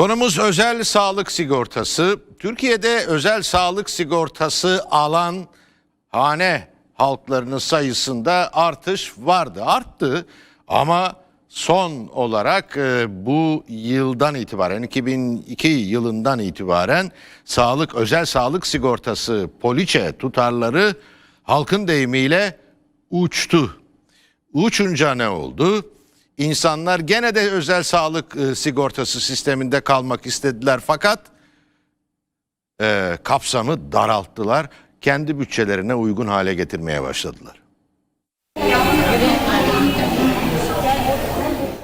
Konumuz özel sağlık sigortası. Türkiye'de özel sağlık sigortası alan hane halklarının sayısında artış vardı. Arttı ama son olarak e, bu yıldan itibaren 2002 yılından itibaren sağlık özel sağlık sigortası poliçe tutarları halkın deyimiyle uçtu. Uçunca ne oldu? İnsanlar gene de özel sağlık e, sigortası sisteminde kalmak istediler fakat e, kapsamı daralttılar. Kendi bütçelerine uygun hale getirmeye başladılar.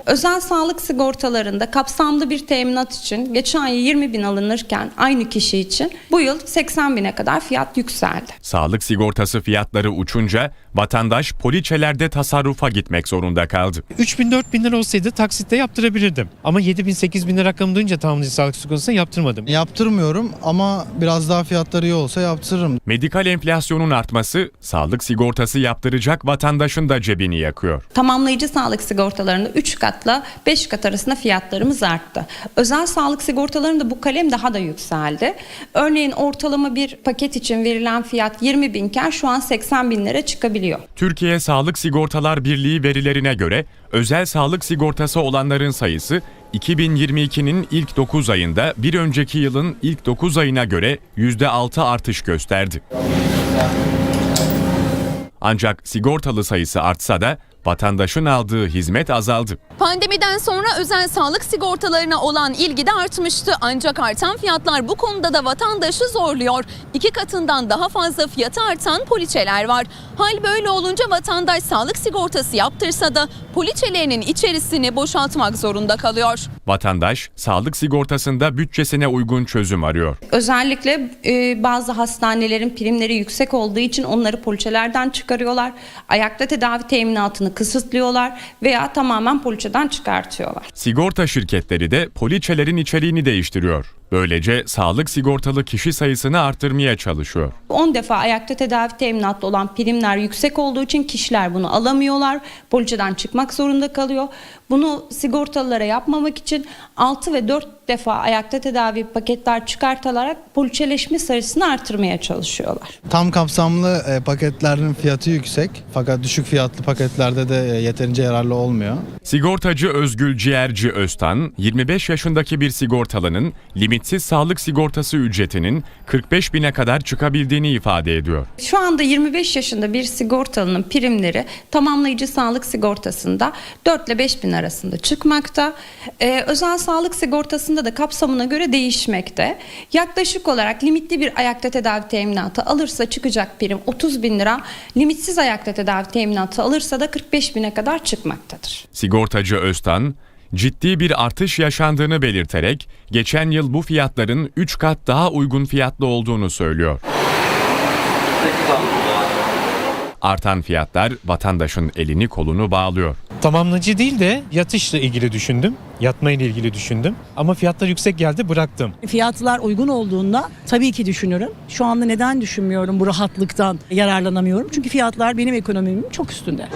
Özel sağlık sigortalarında kapsamlı bir teminat için geçen yıl 20 bin alınırken aynı kişi için bu yıl 80 bine kadar fiyat yükseldi. Sağlık sigortası fiyatları uçunca vatandaş poliçelerde tasarrufa gitmek zorunda kaldı. 3000 4000 lira olsaydı taksitte yaptırabilirdim. Ama 7000 8000 lira rakamı duyunca tamamlayıcı sağlık sigortasına yaptırmadım. Yaptırmıyorum ama biraz daha fiyatları iyi olsa yaptırırım. Medikal enflasyonun artması sağlık sigortası yaptıracak vatandaşın da cebini yakıyor. Tamamlayıcı sağlık sigortalarında 3 katla 5 kat arasında fiyatlarımız arttı. Özel sağlık sigortalarında bu kalem daha da yükseldi. Örneğin ortalama bir paket için verilen fiyat 20 binken şu an 80 binlere çıkabiliyor. Türkiye Sağlık Sigortalar Birliği verilerine göre özel sağlık sigortası olanların sayısı 2022'nin ilk 9 ayında bir önceki yılın ilk 9 ayına göre %6 artış gösterdi. Ancak sigortalı sayısı artsa da vatandaşın aldığı hizmet azaldı. Pandemiden sonra özel sağlık sigortalarına olan ilgi de artmıştı. Ancak artan fiyatlar bu konuda da vatandaşı zorluyor. İki katından daha fazla fiyatı artan poliçeler var. Hal böyle olunca vatandaş sağlık sigortası yaptırsa da poliçelerinin içerisini boşaltmak zorunda kalıyor. Vatandaş sağlık sigortasında bütçesine uygun çözüm arıyor. Özellikle e, bazı hastanelerin primleri yüksek olduğu için onları poliçelerden çıkarıyorlar. Ayakta tedavi teminatını kısıtlıyorlar veya tamamen poliçeden çıkartıyorlar. Sigorta şirketleri de poliçelerin içeriğini değiştiriyor. Böylece sağlık sigortalı kişi sayısını arttırmaya çalışıyor. 10 defa ayakta tedavi teminatlı olan primler yüksek olduğu için kişiler bunu alamıyorlar. Poliçeden çıkmak zorunda kalıyor. Bunu sigortalılara yapmamak için 6 ve 4 defa ayakta tedavi paketler çıkartılarak poliçeleşme sayısını artırmaya çalışıyorlar. Tam kapsamlı e, paketlerin fiyatı yüksek fakat düşük fiyatlı paketlerde de e, yeterince yararlı olmuyor. Sigortacı Özgül Ciğerci Öztan, 25 yaşındaki bir sigortalının limitsiz sağlık sigortası ücretinin 45 bine kadar çıkabildiğini ifade ediyor. Şu anda 25 yaşında bir sigortalının primleri tamamlayıcı sağlık sigortasında 4 ile 5 bin arasında çıkmakta. Ee, özel sağlık sigortasında da kapsamına göre değişmekte. Yaklaşık olarak limitli bir ayakta tedavi teminatı alırsa çıkacak prim 30 bin lira. Limitsiz ayakta tedavi teminatı alırsa da 45 bine kadar çıkmaktadır. Sigortacı Öztan, ciddi bir artış yaşandığını belirterek geçen yıl bu fiyatların 3 kat daha uygun fiyatlı olduğunu söylüyor. Artan fiyatlar vatandaşın elini kolunu bağlıyor. Tamamlayıcı değil de yatışla ilgili düşündüm. Yatma ile ilgili düşündüm. Ama fiyatlar yüksek geldi bıraktım. Fiyatlar uygun olduğunda tabii ki düşünürüm. Şu anda neden düşünmüyorum bu rahatlıktan yararlanamıyorum? Çünkü fiyatlar benim ekonomimin çok üstünde.